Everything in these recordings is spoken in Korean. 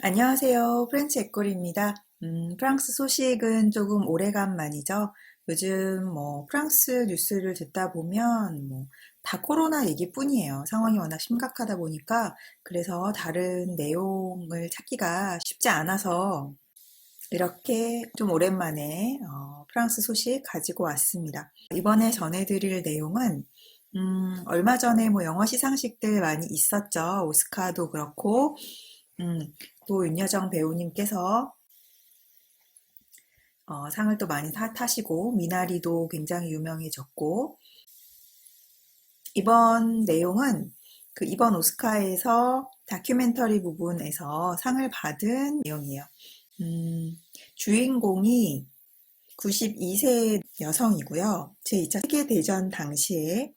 안녕하세요. 프렌치 에꼴입니다. 음, 프랑스 소식은 조금 오래간만이죠. 요즘 뭐 프랑스 뉴스를 듣다 보면 뭐 다 코로나 얘기뿐이에요. 상황이 워낙 심각하다 보니까 그래서 다른 내용을 찾기가 쉽지 않아서 이렇게 좀 오랜만에 어, 프랑스 소식 가지고 왔습니다. 이번에 전해드릴 내용은 음, 얼마 전에 뭐 영화 시상식들 많이 있었죠. 오스카도 그렇고 음, 또 윤여정 배우님께서 어, 상을 또 많이 타, 타시고 미나리도 굉장히 유명해졌고 이번 내용은 그 이번 오스카에서 다큐멘터리 부분에서 상을 받은 내용이에요. 음, 주인공이 92세 여성이고요. 제2차 세계대전 당시에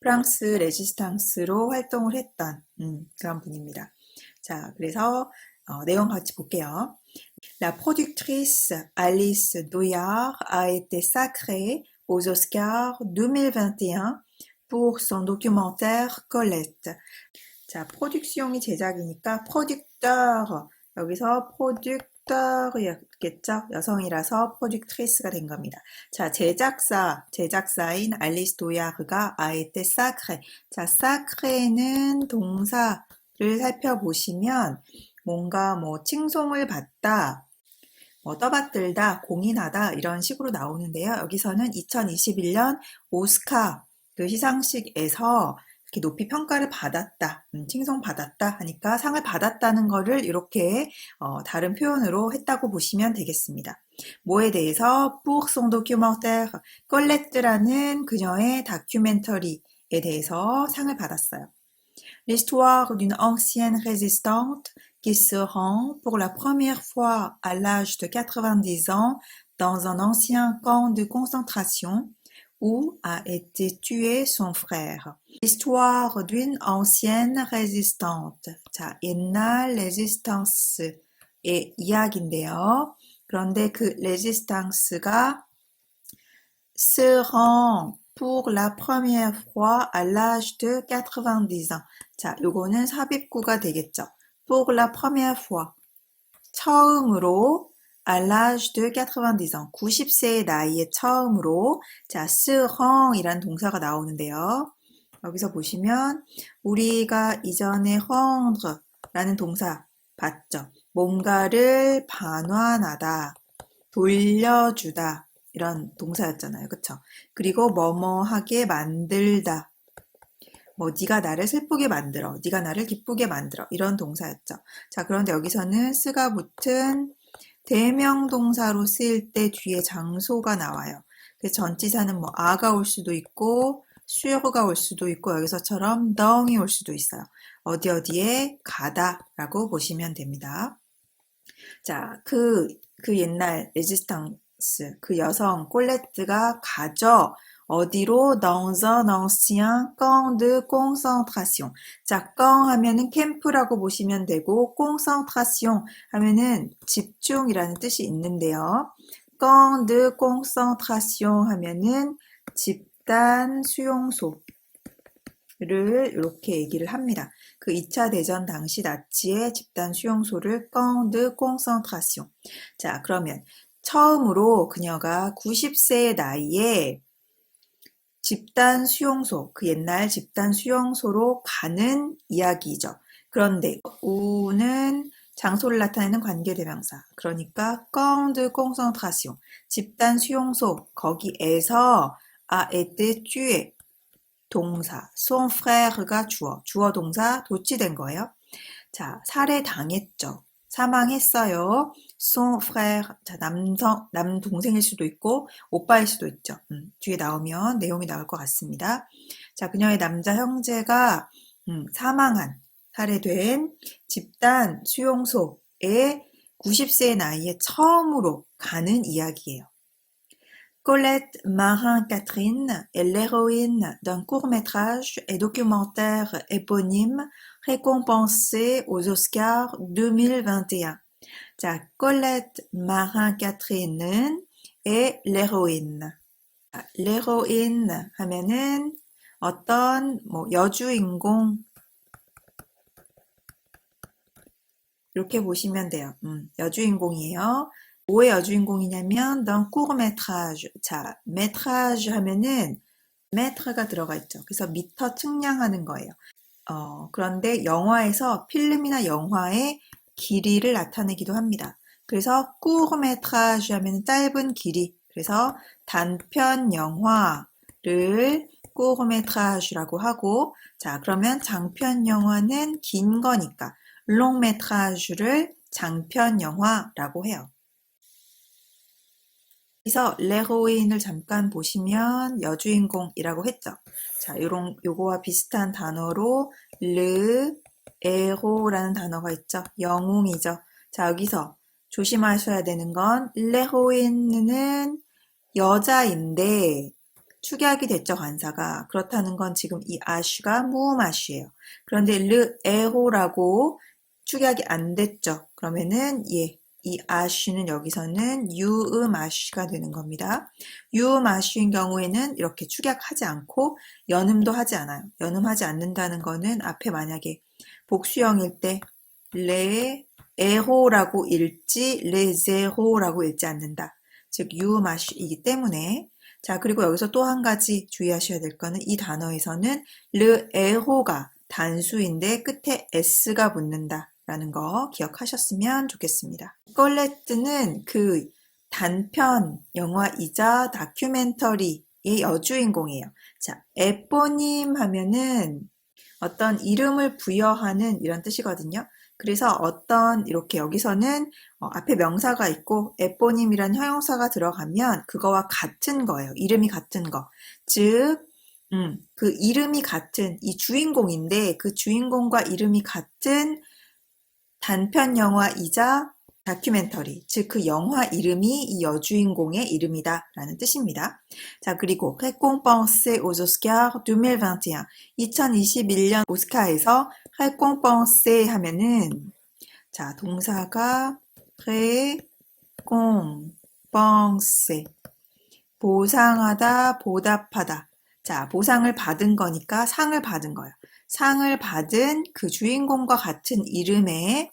프랑스 레지스탕스로 활동을 했던 음, 그런 분입니다. 자, 그래서 어, 내용 같이 볼게요. La productrice Alice Douillard a été sacrée aux Oscars 2021 pour son documentaire Colette. 자, 프로듀크용이 제작이니까 프로듀크터 여기서 프로듀크터였겠죠? 여성이라서 프로듀크트리스가 된 겁니다. 자, 제작사, 제작사인 알리스 도야르가 아에테 사크레. 자, 사크레는 동사 를 살펴보시면 뭔가 뭐 칭송을 받다, 뭐 떠받들다, 공인하다 이런 식으로 나오는데요. 여기서는 2021년 오스카 그 시상식에서 이렇게 높이 평가를 받았다, 음, 칭송 받았다 하니까 상을 받았다는 거를 이렇게 어, 다른 표현으로 했다고 보시면 되겠습니다. 뭐에 대해서 pour documentaire 꼴레트라는 그녀의 다큐멘터리에 대해서 상을 받았어요. L'histoire d'une ancienne résistante qui se rend pour la première fois à l'âge de 90 ans dans un ancien camp de concentration où a été tué son frère. L'histoire d'une ancienne résistante. 자, 옛날 레지스탕스의 이야기인데요. 그런데 그 레지스탕스가 se rend pour la première fois à l'âge de 90 ans. 자, 요거는 삽입구가 되겠죠. pour la première fois. 처음으로 à l'âge de 90 ans. 90세의 나이에 처음으로 자, se rend 이란 동사가 나오는데요. 여기서 보시면 우리가 이전에 rendre 라는 동사 봤죠. 뭔가를 반환하다, 돌려주다 이런 동사였잖아요. 그쵸? 그리고 뭐뭐하게 만들다. 뭐 네가 나를 슬프게 만들어, 네가 나를 기쁘게 만들어 이런 동사였죠. 자, 그런데 여기서는 쓰가 붙은 대명 동사로 쓰일 때 뒤에 장소가 나와요. 그래서 전치사는 뭐 아가 올 수도 있고 슈어가 올 수도 있고 여기서처럼 덩이 올 수도 있어요. 어디 어디에 가다라고 보시면 됩니다. 자, 그, 그 옛날 레지스탕스, 그 여성 콜레트가 가져 어디로 ancien camp de concentration. 자, camp 하면은 캠프라고 보시면 되고 concentration 하면은 집중이라는 뜻이 있는데요. de concentration 하면은 집단 수용소 를 이렇게 얘기를 합니다. 그 2차 대전 당시 나치의 집단 수용소를 de concentration. 자, 그러면 처음으로 그녀가 90세의 나이에 집단 수용소, 그 옛날 집단 수용소로 가는 이야기죠. 그런데 우는 장소를 나타내는 관계 대명사. 그러니까 camp de concentration, 집단 수용소, 거기에서 été tué, 동사, frère가 주어, 주어 동사 도치된 거예요. 자, 살해 당했죠. 사망했어요. Son frère, 자, 남성, 남동생일 수도 있고, 오빠일 수도 있죠. 음, 뒤에 나오면 내용이 나올 것 같습니다. 자, 그녀의 남자 형제가, 음, 사망한, 살해된 집단 수용소에 90세의 나이에 처음으로 가는 이야기예요. Colette Marin-Catherine est l'héroïne d'un court-métrage et documentaire éponyme récompensé aux Oscars 2021. 자, 콜렛 마한 카트린은 의 레로인. 레로인 하면은 어떤 뭐 여주인공로 이렇게 보시면 돼요. 음, 여주인공이에요. 뭐의 여주인공이냐면 court métrage. 자, métrage 하면은 메트가 들어가 있죠. 그래서 미터 측량하는 거예요. 어, 그런데 영화에서 필름이나 영화의 길이를 나타내기도 합니다. 그래서 court-métrage 하면 짧은 길이. 그래서 단편 영화를 court-métrage라고 하고 자, 그러면 장편 영화는 긴 거니까 long-métrage를 장편 영화라고 해요. 그래서 레로인을 잠깐 보시면 여주인공이라고 했죠. 자, 요런 요거와 비슷한 단어로 르 에로라는 단어가 있죠. 영웅이죠. 자, 여기서 조심하셔야 되는 건 레로인은 여자인데 축약이 됐죠, 관사가. 그렇다는 건 지금 이 아쉬가 무음아쉬예요. 그런데 르 에로라고 축약이 안 됐죠. 그러면은 예, 이 아쉬는 여기서는 유음 아쉬가 되는 겁니다. 유음 아쉬인 경우에는 이렇게 축약하지 않고 연음도 하지 않아요. 연음하지 않는다는 거는 앞에 만약에 복수형일 때 레, 에호라고 읽지 레제호라고 읽지 않는다. 즉 유음 아쉬이기 때문에 자 그리고 여기서 또 한 가지 주의하셔야 될 거는 이 단어에서는 르 에호가 단수인데 끝에 s가 붙는다. 라는 거 기억하셨으면 좋겠습니다. 꼴레트는 그 단편 영화이자 다큐멘터리의 여주인공이에요. 자, 에포님 하면은 어떤 이름을 부여하는 이런 뜻이거든요. 그래서 어떤 이렇게 여기서는 어, 앞에 명사가 있고 에포님이란 형용사가 들어가면 그거와 같은 거예요. 이름이 같은 거. 즉, 음, 그 이름이 같은 이 주인공인데 그 주인공과 이름이 같은 단편 영화이자 다큐멘터리, 즉 그 영화 이름이 이 여주인공의 이름이다 라는 뜻입니다. 자, 그리고 récompensé aux Oscars 2021 2021년 오스카에서 récompensé 하면은 자, 동사가 récompenser 보상하다, 보답하다. 자, 보상을 받은 거니까 상을 받은 거예요. 상을 받은 그 주인공과 같은 이름의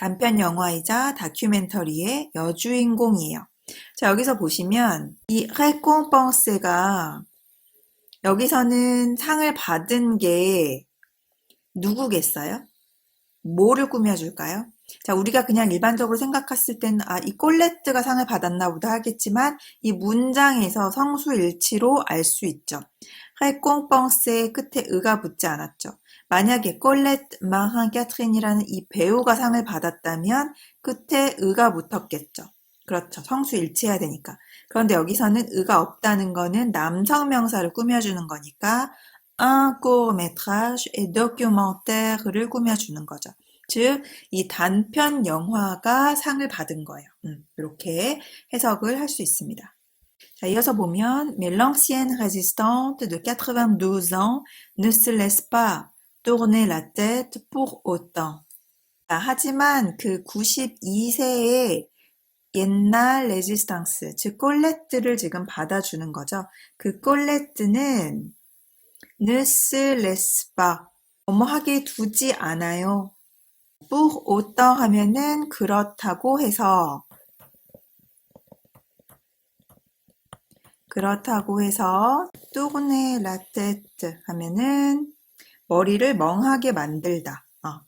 단편 영화이자 다큐멘터리의 여주인공이에요. 자, 여기서 보시면 이 récompense가 여기서는 상을 받은 게 누구겠어요? 뭐를 꾸며줄까요? 자, 우리가 그냥 일반적으로 생각했을 때는 아, 이 꼴레트가 상을 받았나 보다 하겠지만 이 문장에서 성수일치로 알 수 있죠. récompense의 끝에 의가 붙지 않았죠. 만약에 꼴렛 마한 캐트린이라는 이 배우가 상을 받았다면 끝에 의가 붙었겠죠. 그렇죠. 성수 일치해야 되니까. 그런데 여기서는 의가 없다는 거는 남성 명사를 꾸며주는 거니까 un court métrage et documentaire를 꾸며주는 거죠. 즉, 이 단편 영화가 상을 받은 거예요. 음, 이렇게 해석을 할 수 있습니다. 자, 이어서 보면, mais l'ancienne résistante de 92 ans ne se laisse pas tourner la tête pour autant. 자, 하지만 그 92세의 옛날 레지스탕스, 즉 꼴레트를 지금 받아주는 거죠. 그 꼴레트는 ne se laisse pas, 뭐하게 두지 않아요. pour autant 하면은 그렇다고 해서 그렇다고 해서 tourner la tête 하면은 머리를 멍하게 만들다. 어,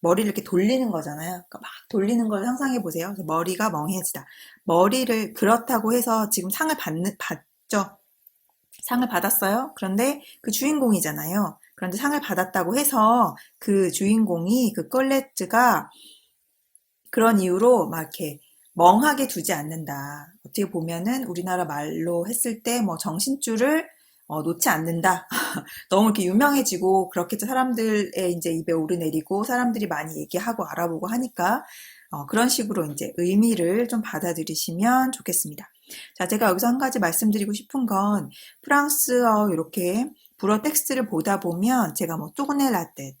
머리를 이렇게 돌리는 거잖아요. 그러니까 막 돌리는 걸 상상해 보세요. 머리가 멍해지다. 머리를 그렇다고 해서 지금 상을 받는 받죠. 상을 받았어요. 그런데 그 주인공이잖아요. 그런데 상을 받았다고 해서 그 주인공이 그 컬레트가 그런 이유로 막 이렇게 멍하게 두지 않는다. 어떻게 보면은 우리나라 말로 했을 때 뭐 정신줄을 어, 놓지 않는다. 너무 이렇게 유명해지고 그렇게 사람들의 이제 입에 오르내리고 사람들이 많이 얘기하고 알아보고 하니까 어, 그런 식으로 이제 의미를 좀 받아들이시면 좋겠습니다. 자, 제가 여기서 한 가지 말씀드리고 싶은 건 프랑스어 이렇게 불어 텍스트를 보다 보면 제가 뭐 또그네 라떼,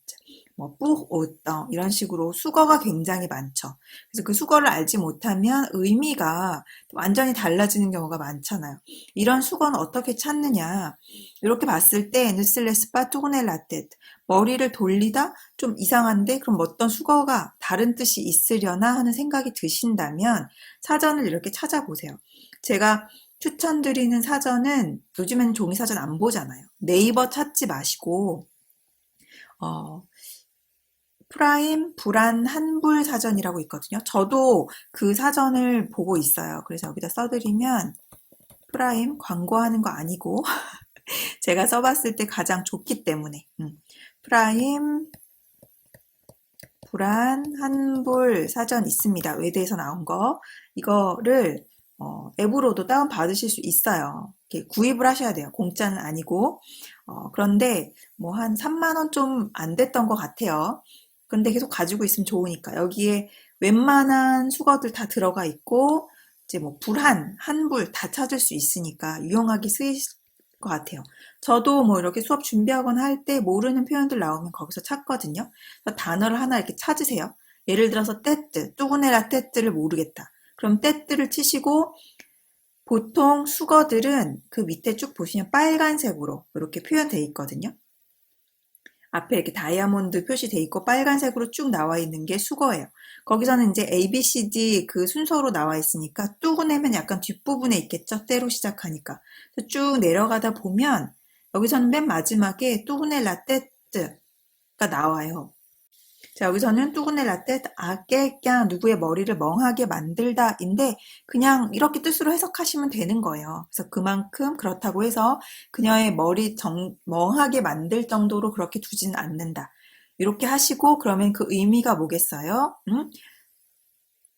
뭐, pour autant 이런 식으로 수거가 굉장히 많죠. 그래서 그 수거를 알지 못하면 의미가 완전히 달라지는 경우가 많잖아요. 이런 수거는 어떻게 찾느냐? 이렇게 봤을 때 la tête. 머리를 돌리다 좀 이상한데 그럼 어떤 수거가 다른 뜻이 있으려나 하는 생각이 드신다면 사전을 이렇게 찾아보세요. 제가 추천드리는 사전은 요즘에는 종이 사전 안 보잖아요. 네이버 찾지 마시고 어, 프라임 불안 한불 사전이라고 있거든요. 저도 그 사전을 보고 있어요. 그래서 여기다 써드리면 프라임 광고하는 거 아니고 제가 써봤을 때 가장 좋기 때문에 음, 프라임 불안 한불 사전 있습니다. 외대에서 나온 거 이거를 어, 앱으로도 다운 받으실 수 있어요. 구입을 하셔야 돼요. 공짜는 아니고 어, 그런데 뭐 한 3만 원 좀 안 됐던 것 같아요. 근데 계속 가지고 있으면 좋으니까 여기에 웬만한 수거들 다 들어가 있고 이제 뭐 불한, 한불 다 찾을 수 있으니까 유용하게 쓰이실 것 같아요. 저도 뭐 이렇게 수업 준비하거나 할 때 모르는 표현들 나오면 거기서 찾거든요. 단어를 하나 이렇게 찾으세요. 예를 들어서 떼뜨, 뚜구네라 떼뜨를 모르겠다. 그럼 떼뜨를 치시고 보통 수거들은 그 밑에 쭉 보시면 빨간색으로 이렇게 표현되어 있거든요. 앞에 이렇게 다이아몬드 표시돼 있고 빨간색으로 쭉 나와 있는 게 수거예요. 거기서는 이제 A, B, C, D 그 순서로 나와 있으니까 뚜구내면 약간 뒷부분에 있겠죠. 때로 시작하니까. 쭉 내려가다 보면 여기서는 맨 마지막에 뚜구네 라떼뜨가 나와요. 자, 여기서는 뚜구네 라떼 아깨 까 누구의 머리를 멍하게 만들다인데 그냥 이렇게 뜻으로 해석하시면 되는 거예요. 그래서 그만큼 그렇다고 해서 그녀의 머리 정, 멍하게 만들 정도로 그렇게 두지는 않는다. 이렇게 하시고 그러면 그 의미가 뭐겠어요? 음?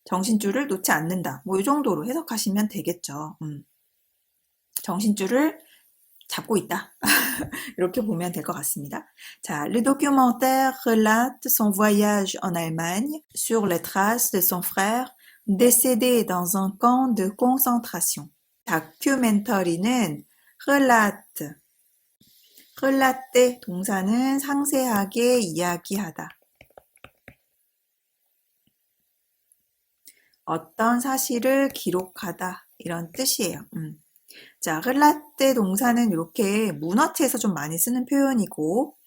정신줄을 놓지 않는다. 뭐 이 정도로 해석하시면 되겠죠. 음. 정신줄을 잡고 있다. 이렇게 보면 될 것 같습니다. 자, le documentaire relate son voyage en Allemagne sur les traces de son frère décédé dans un camp de concentration. 다큐멘터리는 relate, relate 동사는 상세하게 이야기하다. 어떤 사실을 기록하다 이런 뜻이에요. 음. 자, relate 동사는 이렇게 문어체에서 좀 많이 쓰는 표현이고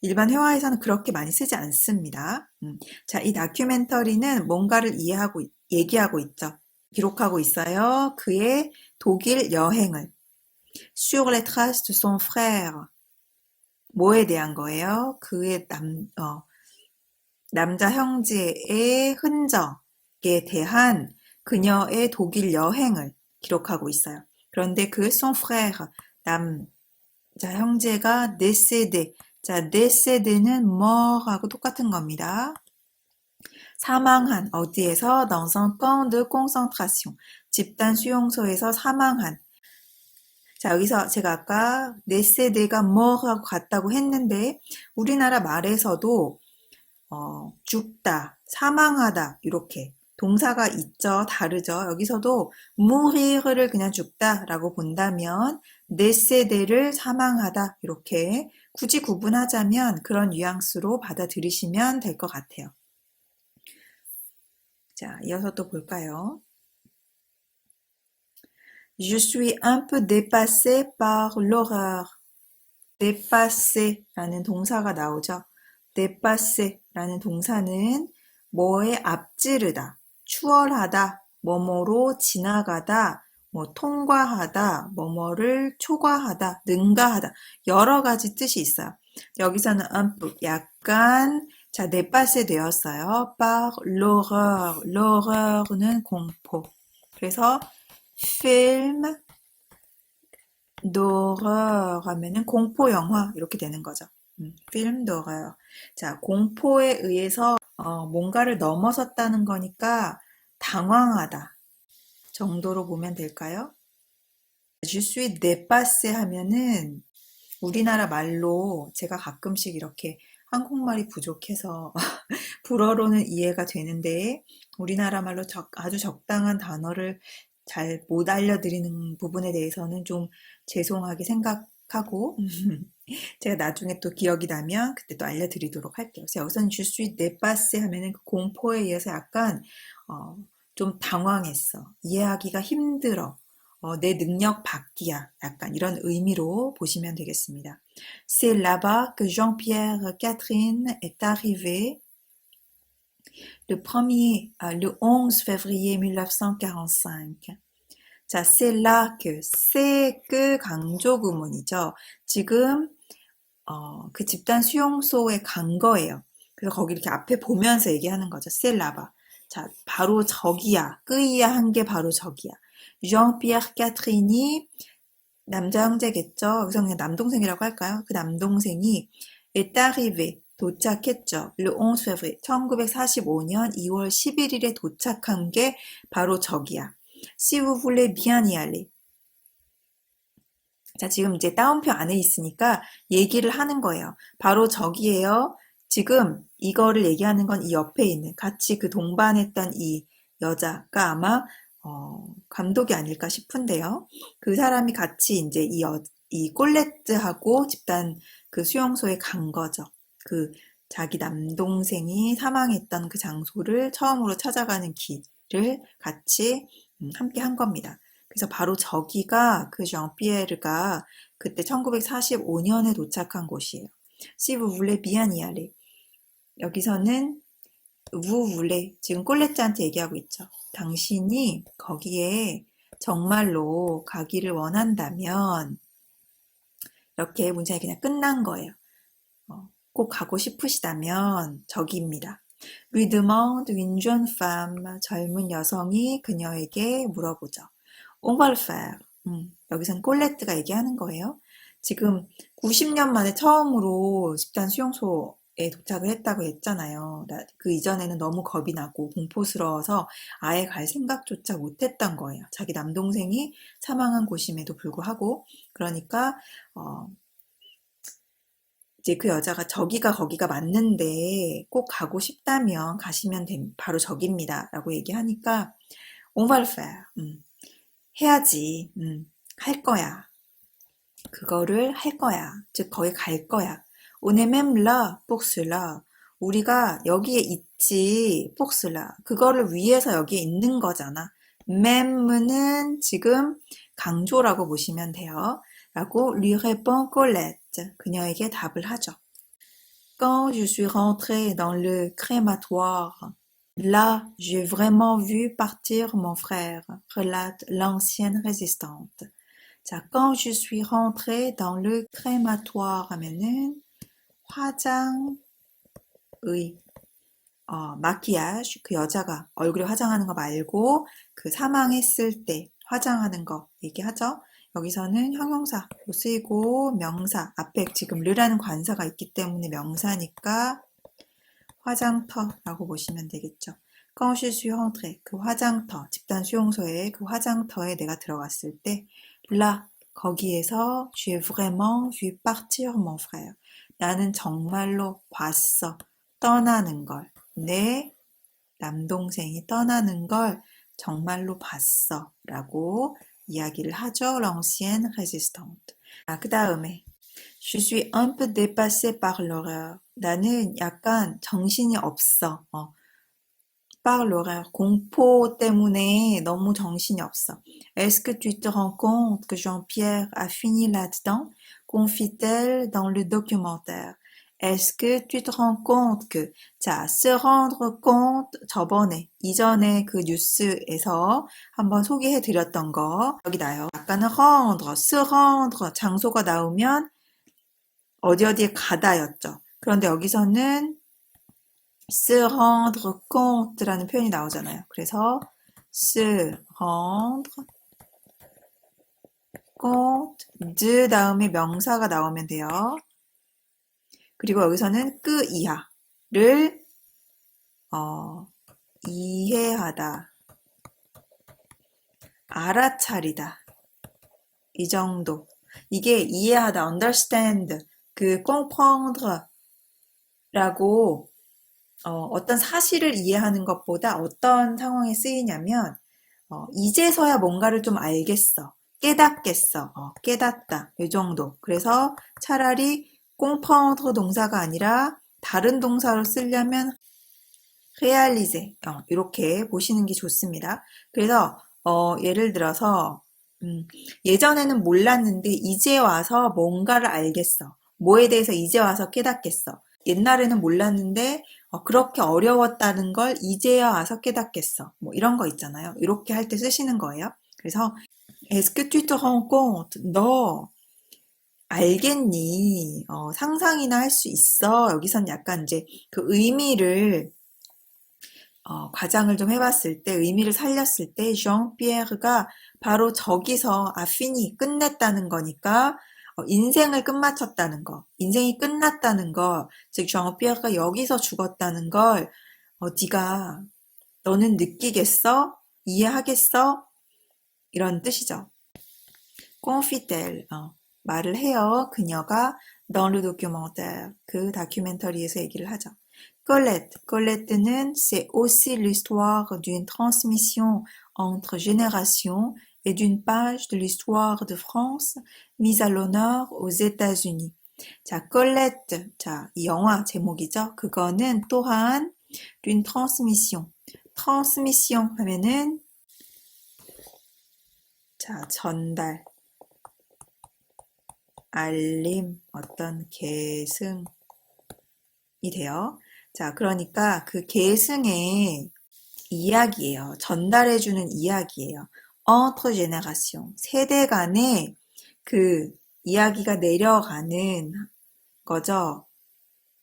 일반 회화에서는 그렇게 많이 쓰지 않습니다. 음. 자, 이 다큐멘터리는 뭔가를 이해하고 얘기하고 있죠. 기록하고 있어요. 그의 독일 여행을 sur les traces de son frère 뭐에 대한 거예요? 그의 남 어, 남자 형제의 흔적에 대한 그녀의 독일 여행을 기록하고 있어요. 그런데 그 son frère 남 자 형제가 décédé 자 décédé는 mort하고 똑같은 겁니다. 사망한 어디에서 dans un camp de concentration 집단 수용소에서 사망한 자 여기서 제가 아까 네세대가 뭐하고 같다고 했는데 우리나라 말에서도 어, 죽다, 사망하다 이렇게 동사가 있죠. 다르죠. 여기서도 mourir를 그냥 죽다라고 본다면 네세대를 사망하다 이렇게 굳이 구분하자면 그런 뉘앙스로 받아들이시면 될 것 같아요. 자, 이어서 또 볼까요? Je suis un peu dépassé par l'horreur. dépassé라는 동사가 나오죠. dépassé라는 동사는 뭐에 앞지르다, 추월하다, 뭐뭐로 지나가다, 뭐 통과하다, 뭐뭐를 초과하다, 능가하다 여러 가지 뜻이 있어요. 여기서는 peu 약간 자, 네빠세 되었어요. par l'horreur. l'horreur는 공포. 그래서 film d'horreur 하면은 공포 영화 이렇게 되는 거죠. 음, film d'horreur. 자, 공포에 의해서 어, 뭔가를 넘어섰다는 거니까 당황하다 정도로 보면 될까요? je suis dépassé 하면은 우리나라 말로 제가 가끔씩 이렇게 한국말이 부족해서 불어로는 이해가 되는데 우리나라 말로 적, 아주 적당한 단어를 잘 못 알려드리는 부분에 대해서는 좀 죄송하게 생각을 하고 제가 나중에 또 기억이 나면 그때 또 알려드리도록 할게요. 그래서 여기서는 suis dépassé 하면은 그 공포에 의해서 약간 어, 좀 당황했어. 이해하기가 힘들어. 어, 내 능력 밖이야. 약간 이런 의미로 보시면 되겠습니다. C'est là-bas que Jean-Pierre Catherine est arrivé le 1er, ah, le 11 février 1945. 자, c'est là 강조 구문이죠. 지금 어, 그 집단 수용소에 간 거예요. 그래서 거기 이렇게 앞에 보면서 얘기하는 거죠. là-bas. 자, 바로 저기야. 끄이야 한 게 바로 저기야. Jean-Pierre 남자 형제겠죠. 여기서 그냥 남동생이라고 할까요? 그 남동생이 arrivé 도착했죠. Le 11 février 1945년 2월 11일에 도착한 게 바로 저기야. Si vous voulez bien y aller. 자, 지금 이제 따옴표 안에 있으니까 얘기를 하는 거예요. 바로 저기에요. 지금 이거를 얘기하는 건 이 옆에 있는 같이 그 동반했던 이 여자가 아마 어, 감독이 아닐까 싶은데요. 그 사람이 같이 이제 이, 여, 이 꼴레트하고 집단 그 수용소에 간 거죠. 그 자기 남동생이 사망했던 그 장소를 처음으로 찾아가는 길을 같이 음, 함께 한 겁니다. 그래서 바로 저기가 그 장피에르가 그때 1945년에 도착한 곳이에요. Voulez bien y aller. 여기서는 vous voulez 지금 꼴레트한테 얘기하고 있죠. 당신이 거기에 정말로 가기를 원한다면 이렇게 문장이 그냥 끝난 거예요. 어, 꼭 가고 싶으시다면 저기입니다. Lui demande une jeune femme 젊은 여성이 그녀에게 물어보죠. On va le faire. 음, 여기선 꼴레트가 얘기하는 거예요. 지금 90년 만에 처음으로 집단 수용소에 도착을 했다고 했잖아요. 나- 그 이전에는 너무 겁이 나고 공포스러워서 아예 갈 생각조차 못했던 거예요. 자기 남동생이 사망한 곳임에도 불구하고 그러니까 어, 이제 그 여자가 저기가 거기가 맞는데 꼭 가고 싶다면 가시면 됨, 바로 저기입니다 라고 얘기하니까 on va le faire. 음, 해야지. 음, 할 거야. 그거를 할 거야. 즉 거기 갈 거야. On est même là pour cela. 우리가 여기에 있지, pour cela. 그거를 위해서 여기에 있는 거잖아. même는 지금 강조라고 보시면 돼요. 라고 lui répond Colette. Quand je suis rentré dans le crématoire, là j'ai vraiment vu partir mon frère, relate l'ancienne résistante. 자, quand je suis rentré dans le crématoire 하면은 화장의 어, 마키아주 그 여자가 얼굴에 화장하는 거 말고 그 사망했을 때 화장하는 거 얘기하죠. 여기서는 형용사 쓰이고 명사 앞에 지금 르라는 관사가 있기 때문에 명사니까 화장터라고 보시면 되겠죠. suis rentrée 그 화장터 집단 수용소에 그 화장터에 내가 들어갔을 때 là 거기에서 j'ai vraiment vu partir mon frère. 나는 정말로 봤어. 떠나는 걸. 내 남동생이 떠나는 걸 정말로 봤어. 라고 이야기를 하죠. l'ancienne résistante. 아, 그 다음에 Je suis un peu dépassée par l'horreur. 나는 약간 정신이 없어. 어. par l'horreur. 공포 때문에 너무 정신이 없어. Est-ce que tu te rends compte que Jean-Pierre a fini là-dedans? confie-t-elle dans le documentaire. Est-ce que tu te rends compte que 자, se rendre compte 저번에 이전에 그 뉴스에서 한번 소개해 드렸던 거 여기 나요. 아까는 rendre, se rendre 장소가 나오면 어디 어디에 가다였죠. 그런데 여기서는 se rendre compte라는 표현이 나오잖아요. 그래서 se rendre compte de 다음에 명사가 나오면 돼요. 그리고 여기서는 끄 이하를 어, 이해하다, 알아차리다 이 정도. 이게 이해하다, understand, 그 comprendre 라고 어, 떤 사실을 이해하는 것보다 어떤 상황에 쓰이냐면 어, 이제서야 뭔가를 좀 알겠어. 깨닫겠어. 어, 깨닫다. 이 정도. 그래서 차라리 comprendre 동사가 아니라 다른 동사로 쓰려면 réaliser. 어, 이렇게 보시는 게 좋습니다. 그래서 어, 예를 들어서 음, 예전에는 몰랐는데 이제 와서 뭔가를 알겠어. 뭐에 대해서 이제 와서 깨닫겠어. 옛날에는 몰랐는데 어, 그렇게 어려웠다는 걸 이제야 와서 깨닫겠어. 뭐 이런 거 있잖아요. 이렇게 할 때 쓰시는 거예요. 그래서 Est-ce que tu te rends compte? 너 알겠니? 어, 상상이나 할 수 있어. 여기선 약간 이제 그 의미를 어, 과장을 좀 해봤을 때, 의미를 살렸을 때, 쟈 피에르가 바로 저기서 아피니 끝냈다는 거니까, 어, 인생을 끝마쳤다는 거, 인생이 끝났다는 거, 즉, 쟈 피에르가 여기서 죽었다는 걸, 어, 네가, 너는 느끼겠어? 이해하겠어? 이런 뜻이죠. confidel, 어, 말을 해요. 그녀가 dans le documentaire, 그 다큐멘터리에서 얘기를 하죠. Colette, Colette는 c'est aussi l'histoire d'une transmission entre générations et d'une page de l'histoire de France mise à l'honneur aux États-Unis. 자, Colette, 자, 이 영화 제목이죠. 그거는 또한 d'une transmission. transmission 하면은 자, 전달, 알림, 어떤 계승이 돼요. 자, 그러니까 그 계승의 이야기예요. 전달해주는 이야기예요. entre génération. 세대 간의 그 이야기가 내려가는 거죠.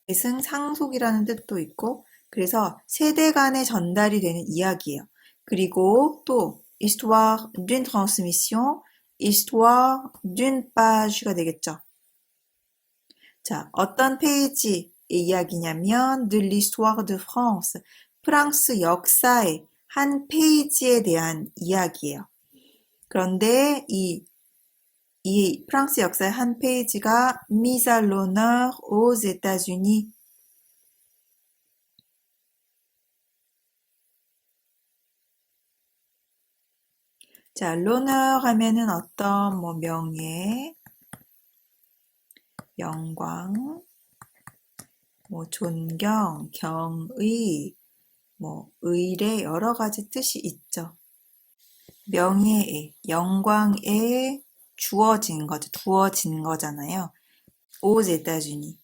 계승 상속이라는 뜻도 있고, 그래서 세대 간의 전달이 되는 이야기예요. 그리고 또 histoire d'une transmission, histoire d'une page가 되겠죠. 자, 어떤 페이지의 이야기냐면 de l'histoire de France, 프랑스 역사의 한 페이지에 대한 이야기예요. 그런데 이, 이 프랑스 역사의 한 페이지가 mise à l'honneur aux États-Unis 자, l'honneur 하면은 어떤 뭐 명예, 영광, 뭐 존경, 경의, 뭐 의례 여러 가지 뜻이 있죠. 명예에, 영광에 주어진 거죠. 두어진 거잖아요. États-Unis.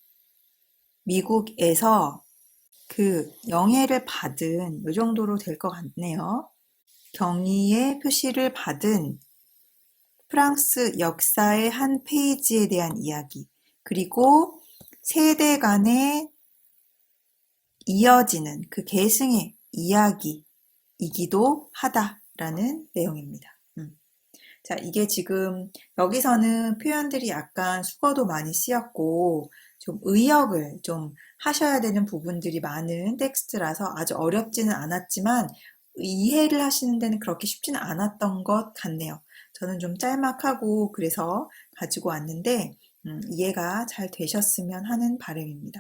미국에서 그 영예를 받은 이 정도로 될 것 같네요. 경의의 표시를 받은 프랑스 역사의 한 페이지에 대한 이야기, 그리고 세대 간에 이어지는 그 계승의 이야기이기도 하다라는 내용입니다. 음. 자, 이게 지금 여기서는 표현들이 약간 수거도 많이 쓰였고 좀 의역을 좀 하셔야 되는 부분들이 많은 텍스트라서 아주 어렵지는 않았지만 이해를 하시는 데는 그렇게 쉽지는 않았던 것 같네요. 저는 좀 짤막하고 그래서 가지고 왔는데 음, 이해가 잘 되셨으면 하는 바람입니다.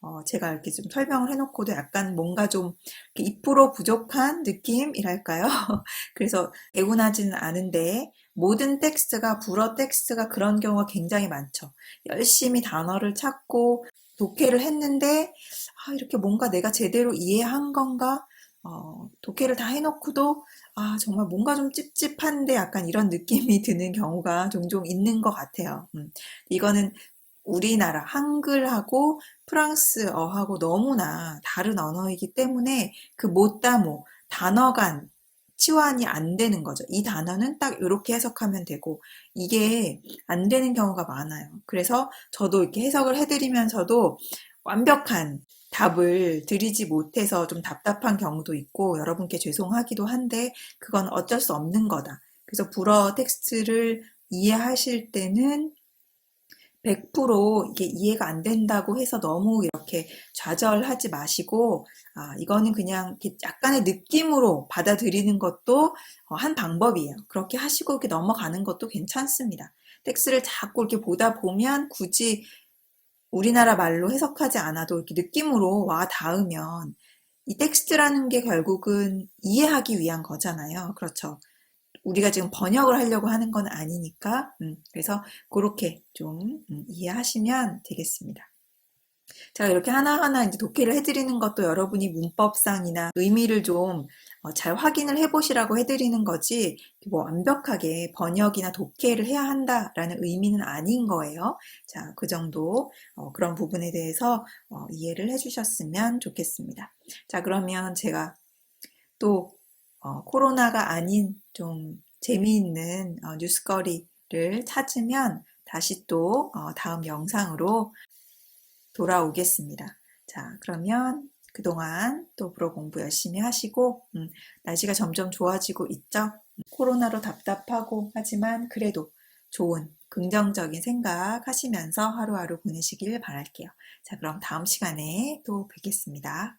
어, 제가 이렇게 좀 설명을 해놓고도 약간 뭔가 좀2% 부족한 느낌이랄까요? 그래서 애운하지는 않은데 모든 텍스트가 불어 텍스트가 그런 경우가 굉장히 많죠. 열심히 단어를 찾고 독해를 했는데 아, 이렇게 뭔가 내가 제대로 이해한 건가? 어, 독해를 다 해놓고도 아 정말 뭔가 좀 찝찝한데 약간 이런 느낌이 드는 경우가 종종 있는 것 같아요. 음, 이거는 우리나라 한글하고 프랑스어하고 너무나 다른 언어이기 때문에 그 못다모 단어 간 치환이 안 되는 거죠. 이 단어는 딱 이렇게 해석하면 되고 이게 안 되는 경우가 많아요. 그래서 저도 이렇게 해석을 해드리면서도 완벽한 답을 드리지 못해서 좀 답답한 경우도 있고 여러분께 죄송하기도 한데 그건 어쩔 수 없는 거다. 그래서 불어 텍스트를 이해하실 때는 100% 이게 이해가 안 된다고 해서 너무 이렇게 좌절하지 마시고 아 이거는 그냥 약간의 느낌으로 받아들이는 것도 어, 한 방법이에요. 그렇게 하시고 이렇게 넘어가는 것도 괜찮습니다. 텍스트를 자꾸 이렇게 보다 보면 굳이 우리나라 말로 해석하지 않아도 이렇게 느낌으로 와 닿으면 이 텍스트라는 게 결국은 이해하기 위한 거잖아요. 그렇죠. 우리가 지금 번역을 하려고 하는 건 아니니까, 음, 그래서 그렇게 좀 음, 이해하시면 되겠습니다. 제가 이렇게 하나하나 이제 독해를 해드리는 것도 여러분이 문법상이나 의미를 좀 어, 잘 확인을 해보시라고 해드리는 거지, 뭐 완벽하게 번역이나 독해를 해야 한다라는 의미는 아닌 거예요. 자, 그 정도, 어, 그런 부분에 대해서 어, 이해를 해주셨으면 좋겠습니다. 자, 그러면 제가 또, 어, 코로나가 아닌 좀 재미있는 어, 뉴스거리를 찾으면 다시 또 어, 다음 영상으로 돌아오겠습니다. 자, 그러면 그동안 또 불어 공부 열심히 하시고, 음, 날씨가 점점 좋아지고 있죠? 음, 코로나로 답답하고 하지만 그래도 좋은 긍정적인 생각 하시면서 하루하루 보내시길 바랄게요. 자, 그럼 다음 시간에 또 뵙겠습니다.